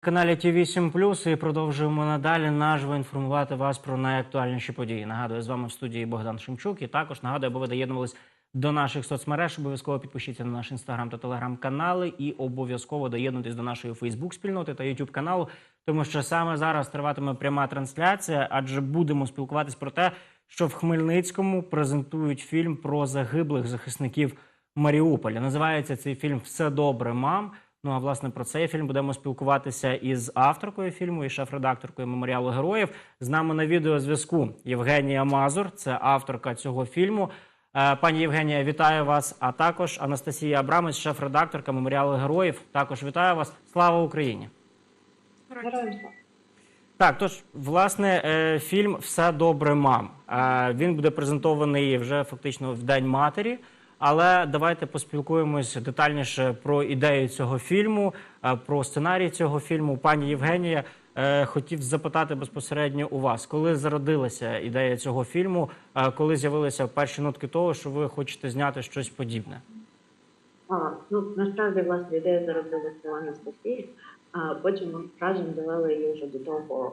каналі ті 8 і продовжуємо надалі наживо інформувати вас про найактуальніші події. Нагадую, з вами в студії Богдан Шемчук. І також нагадую, аби ви доєднувались до наших соцмереж. Обов'язково підпишіться на наш інстаграм та телеграм-канали і обов'язково доєднуйтесь до нашої Фейсбук спільноти та Ютуб каналу, тому що саме зараз триватиме пряма трансляція, адже будемо спілкуватись про те, що в Хмельницькому презентують фільм про загиблих захисників Маріуполя. Називається цей фільм Все добре, мам. Ну а власне про цей фільм будемо спілкуватися із авторкою фільму і шеф-редакторкою меморіалу героїв. З нами на відеозв'язку Євгенія Мазур, це авторка цього фільму. Е, Пані Євгенія, вітаю вас. А також Анастасія Абрамець, шеф-редакторка меморіалу героїв. Також вітаю вас. Слава Україні! Так, тож, власне, е, фільм Все добре, мам. Е, Він буде презентований вже фактично в День матері. Але давайте поспілкуємось детальніше про ідею цього фільму, е, про сценарій цього фільму. Пані Євгенія, е, хотів запитати безпосередньо у вас, коли зародилася ідея цього фільму, е, коли з'явилися перші нотки того, що ви хочете зняти щось подібне? А, ну, насправді, власне, ідея зародилася у Анастасії, а потім разом довели її вже до того,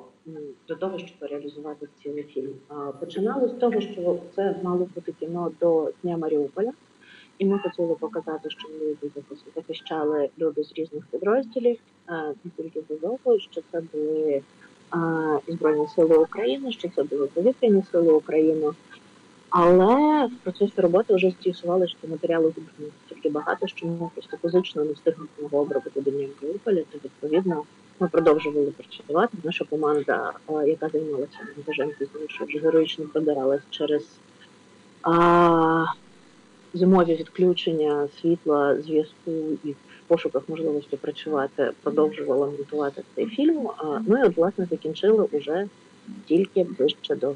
до того, щоб реалізувати цілий фільм. А, починали з того, що це мало бути кіно до Дня Маріуполя, і ми хотіли показати, що люди захищали люди з різних підрозділів, не тільки з Азову, що це були Збройні Сили України, що це були повітряні сили України. Але в процесі роботи вже з'ясували, що матеріалу зібрано стільки багато, що ми просто фізично не встигнемо його обробити до Маріуполя, то відповідно ми продовжували працювати. Наша команда, яка займалася монтажем пізніше, вже героїчно пробиралась через зимові відключення світла, зв'язку і в пошуках можливості працювати, продовжувала монтувати цей фільм. А, ну і от власне закінчили уже тільки ближче до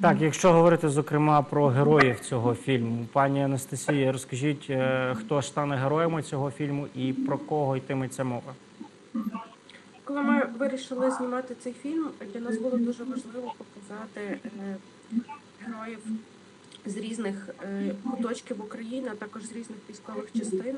Так, якщо говорити зокрема про героїв цього фільму, пані Анастасія, розкажіть, е, хто ж стане героями цього фільму і про кого йтиметься мова? Коли ми вирішили знімати цей фільм, для нас було дуже важливо показати е, героїв з різних е, куточків України, а також з різних військових частин,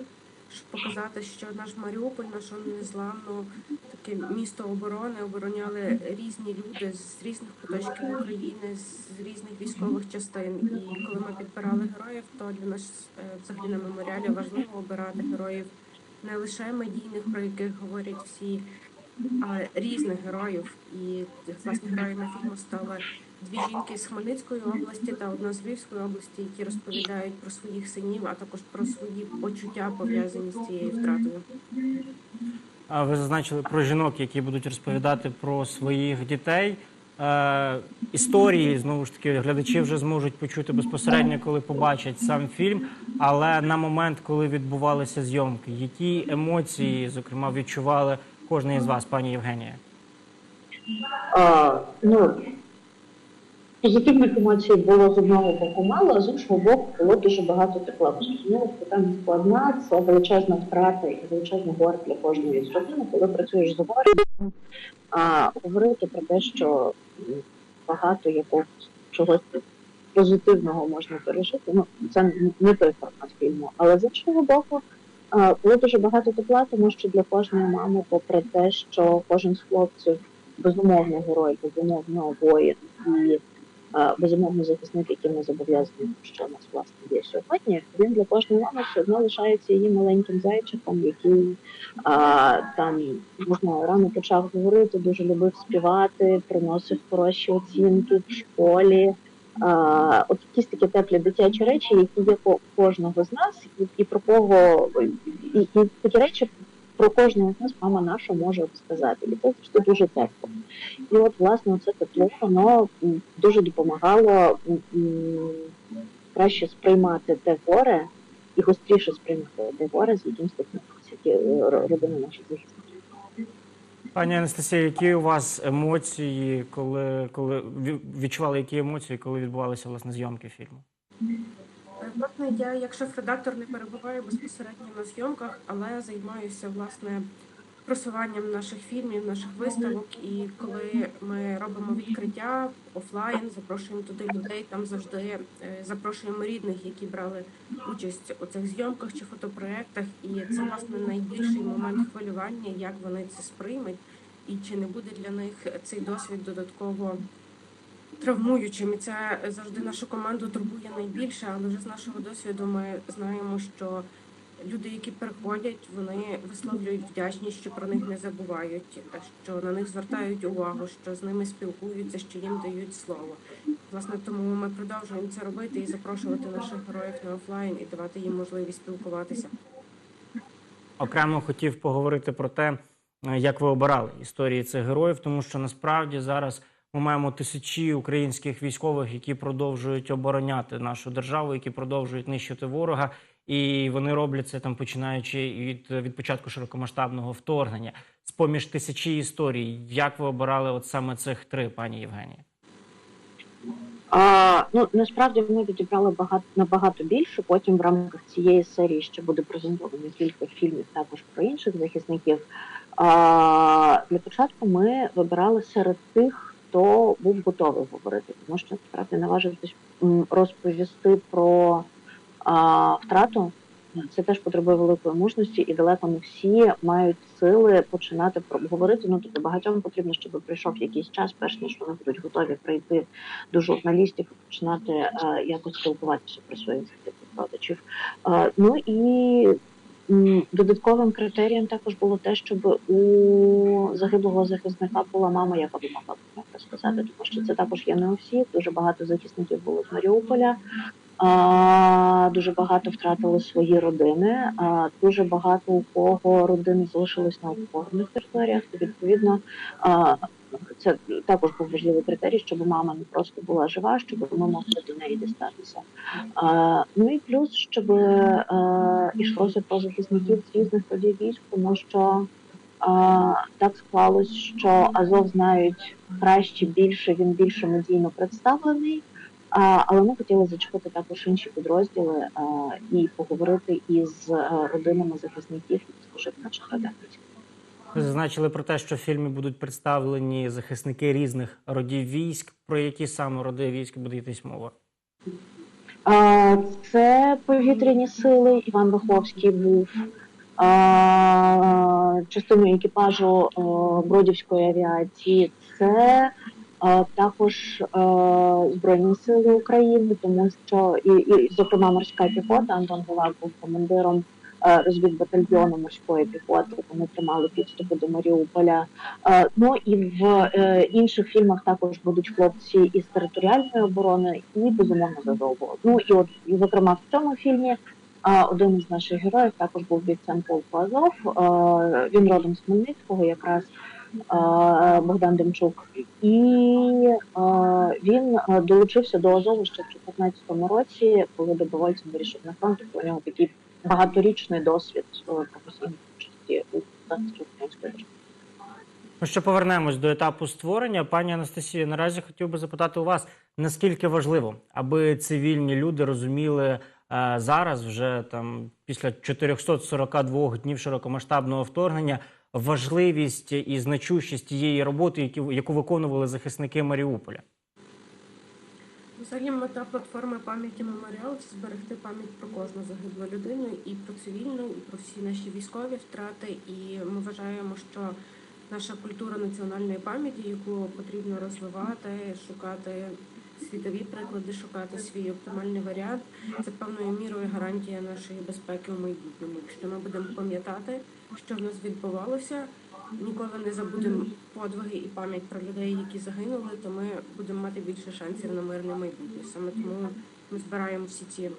щоб показати, що наш Маріуполь, нашу незламну таке місто оборони обороняли різні люди з різних куточків України, з різних військових частин. І коли ми підбирали героїв, то для нас е, взагалі на меморіалі важливо обирати героїв не лише медійних, про яких говорять всі а різних героїв. І власне героями фільму стали дві жінки з Хмельницької області та одна з Львівської області, які розповідають про своїх синів, а також про свої почуття пов'язані з цією втратою. А ви зазначили про жінок, які будуть розповідати про своїх дітей. Е, історії знову ж таки глядачі вже зможуть почути безпосередньо, коли побачать сам фільм. Але на момент, коли відбувалися зйомки, які емоції, зокрема, відчували кожен із вас, пані Євгенія? А, ну, позитивних емоцій було з одного боку мало, а з іншого боку було дуже багато тепла. Зрозуміло, питання складна, це величезна втрата і величезний горе для кожної з родини. Коли працюєш з горем, а говорити про те, що багато якогось чогось позитивного можна пережити, ну це не той формат фільму. Але з іншого боку, було дуже багато тепла, тому що для кожної мами, попри те, що кожен з хлопців безумовно герой, безумовно воїн і безумовно захисник, яким ми зобов'язані, що у нас власне є сьогодні. Він для кожної мами все одно лишається її маленьким зайчиком, який а, там можна рано почав говорити, дуже любив співати, приносив хороші оцінки в школі. А, от якісь такі теплі дитячі речі, які є у кожного з нас, і, і про кого і, і такі речі про кожного з нас мама наша може сказати. І це завжди дуже тепло. І от, власне, це тепло, воно дуже допомагало краще сприймати те горе і гостріше сприймати те горе, з яким е, ро- родини наших захисників. Пані Анастасія, які у вас емоції, коли, коли відчували які емоції, коли відбувалися власне зйомки фільму? Власне, я як шеф-редактор не перебуваю безпосередньо на зйомках, але займаюся власне просуванням наших фільмів, наших виставок. І коли ми робимо відкриття офлайн, запрошуємо туди людей, там завжди е, запрошуємо рідних, які брали участь у цих зйомках чи фотопроектах. І це власне найбільший момент хвилювання, як вони це сприймуть, і чи не буде для них цей досвід додатково травмуючим. І це завжди нашу команду турбує найбільше, але вже з нашого досвіду ми знаємо, що люди, які приходять, вони висловлюють вдячність, що про них не забувають, що на них звертають увагу, що з ними спілкуються, що їм дають слово. Власне, тому ми продовжуємо це робити і запрошувати наших героїв на офлайн і давати їм можливість спілкуватися. Окремо хотів поговорити про те, як ви обирали історії цих героїв, тому що насправді зараз ми маємо тисячі українських військових, які продовжують обороняти нашу державу, які продовжують нищити ворога, і вони роблять це там, починаючи від, від початку широкомасштабного вторгнення. З поміж тисячі історій, як ви обирали от саме цих три, пані Євгенія? А, ну насправді ми відібрали багато набагато більше. Потім в рамках цієї серії ще буде презентовано кілька фільмів також про інших захисників. А, для початку ми вибирали серед тих, хто був готовий говорити, тому що насправді наважитись розповісти про а, втрату. Це теж потребує великої мужності, і далеко не всі мають сили починати про говорити. Ну тобто багатьом потрібно, щоб пройшов якийсь час, перш ніж вони будуть готові прийти до журналістів і починати е, якось спілкуватися про своїх родичів. Е, ну і додатковим критерієм також було те, щоб у загиблого захисника була мама, яка б могла сказати, тому що це також є не у всіх. Дуже багато захисників було з Маріуполя. А, дуже багато втратили свої родини. А, дуже багато у кого родини залишились на окупованих територіях. Відповідно, а, це також був важливий критерій, щоб мама не просто була жива, щоб ми могли до неї дістатися. Ну і плюс, щоб а, йшлося про захисників з різних родів військ, тому що так склалось, що Азов знають краще, більше, він більше медійно представлений. Але ми хотіли зачепити також інші підрозділи і поговорити із родинами захисників, які служать наших родах. Зазначили про те, що в фільмі будуть представлені захисники різних родів військ. Про які саме роди військ буде йтись мова? Це повітряні сили. Іван Ваховський був частиною екіпажу Бродівської авіації. Це також Збройні Сили України, тому що і, і зокрема морська піхота Антон Гулак був командиром розвідбатальйону морської піхоти. Вони тримали підступи до Маріуполя. Е, Ну і в е, інших фільмах також будуть хлопці із територіальної оборони і безумовно з Азову. Ну і от і, зокрема в цьому фільмі. Один із наших героїв також був бійцем полку Азов. Е, Він родом з Хмельницького, якраз е, Богдан Демчук, і е, він е, долучився до Азову ще в 2014 році, коли добровольцем вирішив на фронт. У нього такий багаторічний досвід е, професійної участі у української держави. Ми ще повернемось до етапу створення. Пані Анастасія, наразі хотів би запитати у вас, наскільки важливо, аби цивільні люди розуміли е, зараз, вже там після 442 днів широкомасштабного вторгнення, важливість і значущість тієї роботи, які- яку виконували захисники Маріуполя. Взагалі мета платформи пам'яті меморіал це зберегти пам'ять про кожну загиблу людину і про цивільну, і про всі наші військові втрати. І ми вважаємо, що наша культура національної пам'яті, яку потрібно розвивати, шукати світові приклади, шукати свій оптимальний варіант, це певною мірою гарантія нашої безпеки у майбутньому. Якщо ми будемо пам'ятати, що в нас відбувалося, ніколи не забудемо подвиги і пам'ять про людей, які загинули, то ми будемо мати більше шансів на мирне майбутнє. Саме тому ми збираємо всі ці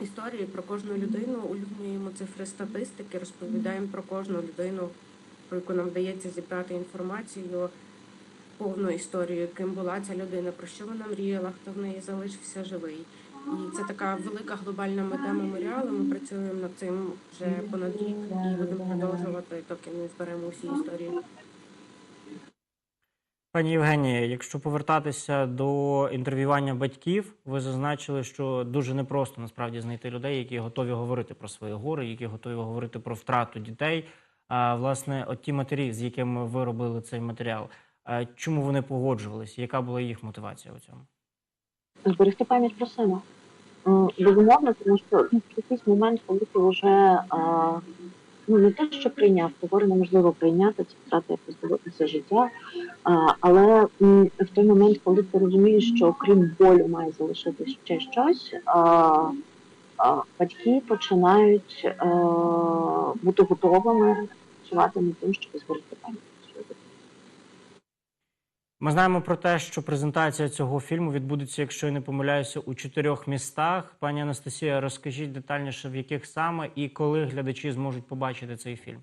історії про кожну людину, улюблюємо цифри статистики, розповідаємо про кожну людину, про яку нам вдається зібрати інформацію, повну історію, ким була ця людина, про що вона мріяла, хто в неї залишився живий. І це така велика глобальна мета меморіалу. Ми працюємо над цим вже понад рік і будемо продовжувати, доки не зберемо усі історії. Пані Євгенія, якщо повертатися до інтерв'ювання батьків, ви зазначили, що дуже непросто насправді знайти людей, які готові говорити про свої гори, які готові говорити про втрату дітей. А власне, от ті матері, з якими ви робили цей матеріал, чому вони погоджувалися? Яка була їх мотивація у цьому? зберегти пам'ять про сина. М, Безумовно, тому що ну, якийсь момент, коли ти вже ну не те, що прийняв, говорю, неможливо прийняти, це втрата якось доводиться життя. Але в той момент, коли ти розумієш, що окрім болю має залишитись ще щось, батьки починають бути готовими працювати над тим, щоб зберегти пам'ять. Ми знаємо про те, що презентація цього фільму відбудеться, якщо я не помиляюся, у чотирьох містах. Пані Анастасія, розкажіть детальніше, в яких саме і коли глядачі зможуть побачити цей фільм.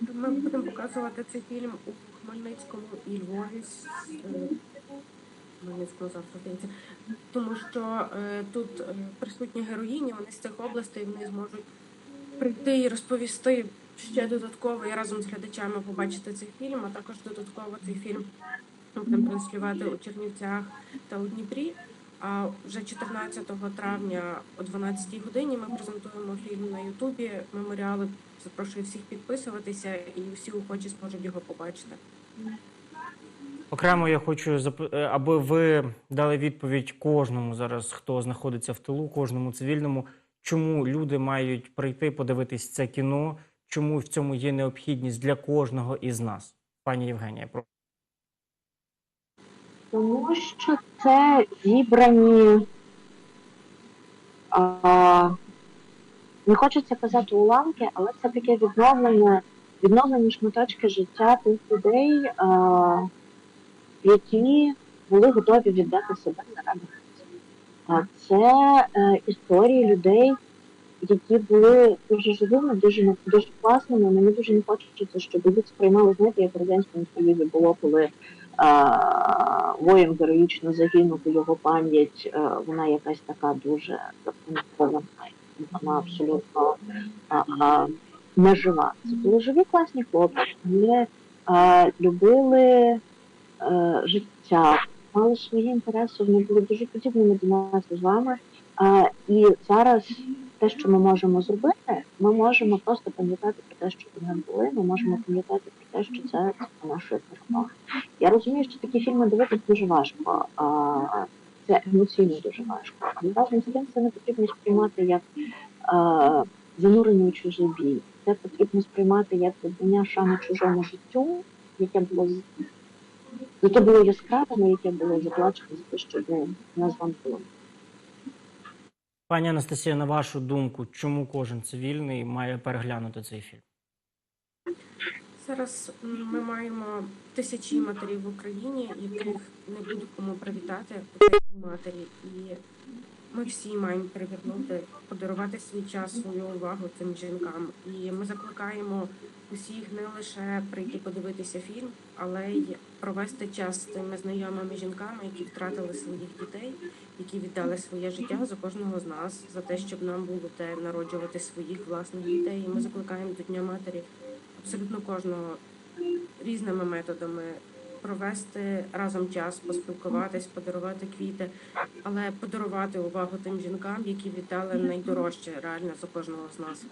Ми будемо показувати цей фільм у Хмельницькому і Львові. е, Хмельницького завтра. Тому що е, тут е, присутні героїні, вони з цих областей вони зможуть прийти і розповісти ще додатково і разом з глядачами побачити цей фільм, а також додатково цей фільм ми будемо транслювати у Чернівцях та у Дніпрі. А вже 14 травня о 12 годині ми презентуємо фільм на Ютубі. Меморіали запрошую всіх підписуватися, і всі охочі зможуть його побачити. Окремо я хочу е, аби ви дали відповідь кожному зараз, хто знаходиться в тилу, кожному цивільному, чому люди мають прийти подивитись це кіно, чому в цьому є необхідність для кожного із нас. Пані Євгенія, про Тому що це зібрані, а, не хочеться казати уламки, але це таке відновлення, відновлені шматочки життя тих людей, а, які були готові віддати себе заради Це е, історії людей, які були дуже живими, дуже дуже класними. Мені дуже не хочеться, щоб їх сприймали, знаєте, як в радянському союзі було, коли а, воїн героїчно загинув, його пам'ять, е, вона якась така дуже запам'ятована, вона абсолютно а, а, не жива. Це були живі класні хлопці, вони а, любили е, життя, мали свої інтереси, вони були дуже подібними до нас з вами. А, і зараз те, що ми можемо зробити, ми можемо просто пам'ятати про те, що вони були, ми можемо пам'ятати про те, що це нашої перемоги. Я розумію, що такі фільми дивитися дуже важко, а це емоційно дуже важко. Але разом з тим це не потрібно сприймати як а, занурення у чужий бій. Це потрібно сприймати як віддання шани чужому життю, яке було яке було яскравим, яке було заплачено за те, що у нас вам було. Пані Анастасія, на вашу думку, чому кожен цивільний має переглянути цей фільм? Зараз ми маємо тисячі матерів в Україні, яких не буде кому привітати матері, і ми всі маємо привернути, подарувати свій час, свою увагу цим жінкам. І ми закликаємо усіх не лише прийти подивитися фільм, але й провести час з тими знайомими жінками, які втратили своїх дітей, які віддали своє життя за кожного з нас, за те, щоб нам було де народжувати своїх власних дітей. І ми закликаємо до Дня матері абсолютно кожного різними методами провести разом час, поспілкуватись, подарувати квіти, але подарувати увагу тим жінкам, які віддали найдорожче реально за кожного з нас.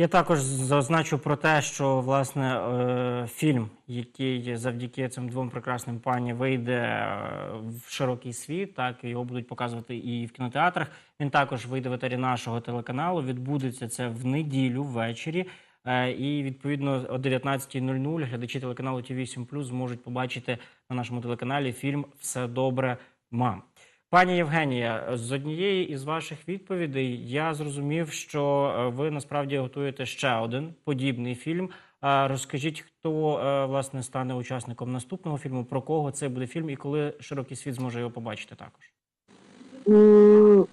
Я також зазначу про те, що власне е, фільм, який завдяки цим двом прекрасним пані вийде е, в широкий світ, так його будуть показувати і в кінотеатрах. Він також вийде в етері нашого телеканалу. Відбудеться це в неділю ввечері. Е, І відповідно о 19.00 глядачі телеканалу ТВ 7 зможуть побачити на нашому телеканалі фільм Все добре, мам. Пані Євгенія, з однієї із ваших відповідей я зрозумів, що е, ви насправді готуєте ще один подібний фільм. Розкажіть, хто е, власне стане учасником наступного фільму, про кого це буде фільм і коли широкий світ зможе його побачити також.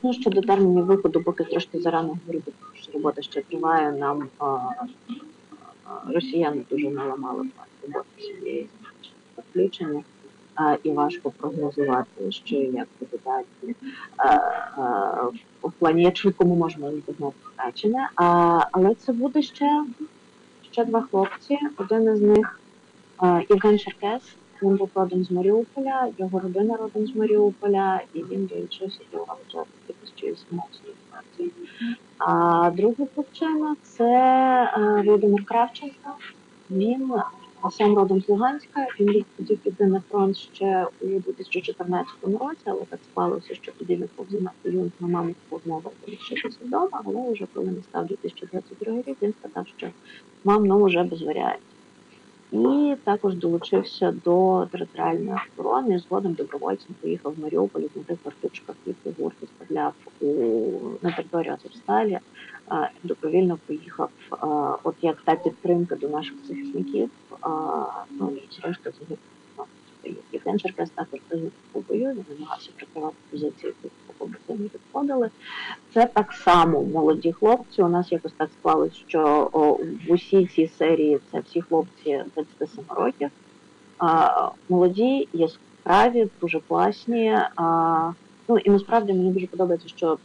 Ну, щодо термінів виходу, поки трошки зарано говорити, що робота ще триває. Нам а, а, росіяни дуже наламали роботи цієї включення, а, і важко прогнозувати, що і як буде далі. В плані, як швидко ми можемо інтернет втрачене. Але це буде ще, ще два хлопці. Один із них Євген Черкес, Він був родом з Маріуполя, його родина родом з Маріуполя, і він долучився до АТО в 2018 році. А другий хлопчина це Володимир Кравченко. Він сам родом з Луганська. Він був тоді піти на фронт ще у 2014 році, але так склалося, що тоді він на фронт, на маму відмовив залишитися вдома. Але вже коли настав 2022 рік, він сказав, що мам, ну вже без варіантів. І також долучився до територіальної оборони. Згодом добровольцем поїхав в Маріуполь, знайти карточка хліб гурт виставляв у на територію Азовсталі. а, Добровільно поїхав, от як та підтримка до наших захисників. Ну і зрештою загинув. Євген Черкес також загинув у бою, він намагався прикривати позиції, побратими відходили. Це так само молоді хлопці. У нас якось так склалось, що о, в усій цій серії це всі хлопці 27 років. А, молоді, яскраві, дуже класні. А, ну і насправді мені дуже подобається, що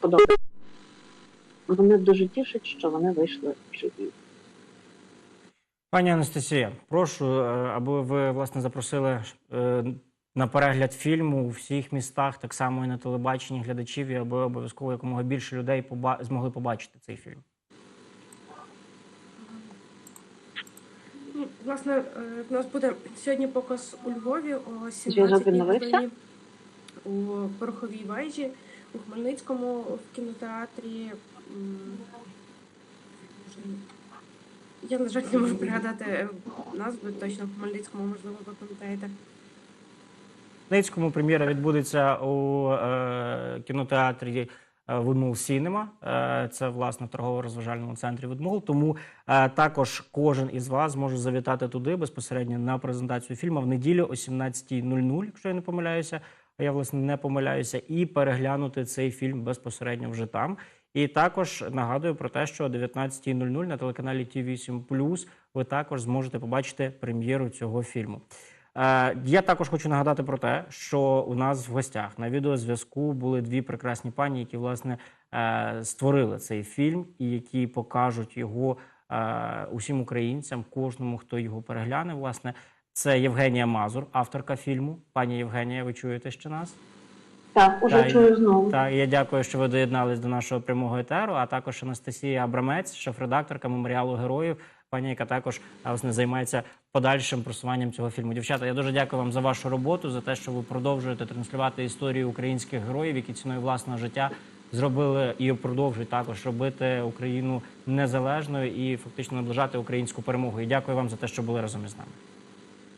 подобається. Вони дуже тішать, що вони вийшли живі. Пані Анастасія, прошу, е, аби ви власне запросили е, на перегляд фільму у всіх містах, так само і на телебаченні глядачів, і аби обов'язково якомога більше людей поба- змогли побачити цей фільм. Ну, власне, е, в нас буде сьогодні показ у Львові о Зв'язок 17 відновився? у Пороховій вежі, у Хмельницькому в кінотеатрі. Я, на жаль, не можу пригадати е, назви точно в Хмельницькому, можливо, ви пам'ятаєте. В Ницькому прем'єра відбудеться у е, кінотеатрі е, Woodmall Cinema. Е, це власне в торгово-розважальному центрі Woodmall. Тому е, також кожен із вас може завітати туди безпосередньо на презентацію фільму в неділю о 17.00, якщо я не помиляюся. А я власне не помиляюся, і переглянути цей фільм безпосередньо вже там. І також нагадую про те, що о 19.00 на телеканалі Т8 ви також зможете побачити прем'єру цього фільму. Е, Я також хочу нагадати про те, що у нас в гостях на відеозв'язку були дві прекрасні пані, які власне е, створили цей фільм і які покажуть його е, усім українцям, кожному, хто його перегляне. Власне, це Євгенія Мазур, авторка фільму. Пані Євгенія, ви чуєте ще нас? Так, уже Та, чую знову. Так, я дякую, що ви доєднались до нашого прямого етеру. А також Анастасія Абрамець, шеф-редакторка меморіалу героїв, пані, яка також власне займається подальшим просуванням цього фільму. Дівчата, я дуже дякую вам за вашу роботу, за те, що ви продовжуєте транслювати історію українських героїв, які ціною власного життя зробили і продовжують також робити Україну незалежною і фактично наближати українську перемогу. І дякую вам за те, що були разом із нами.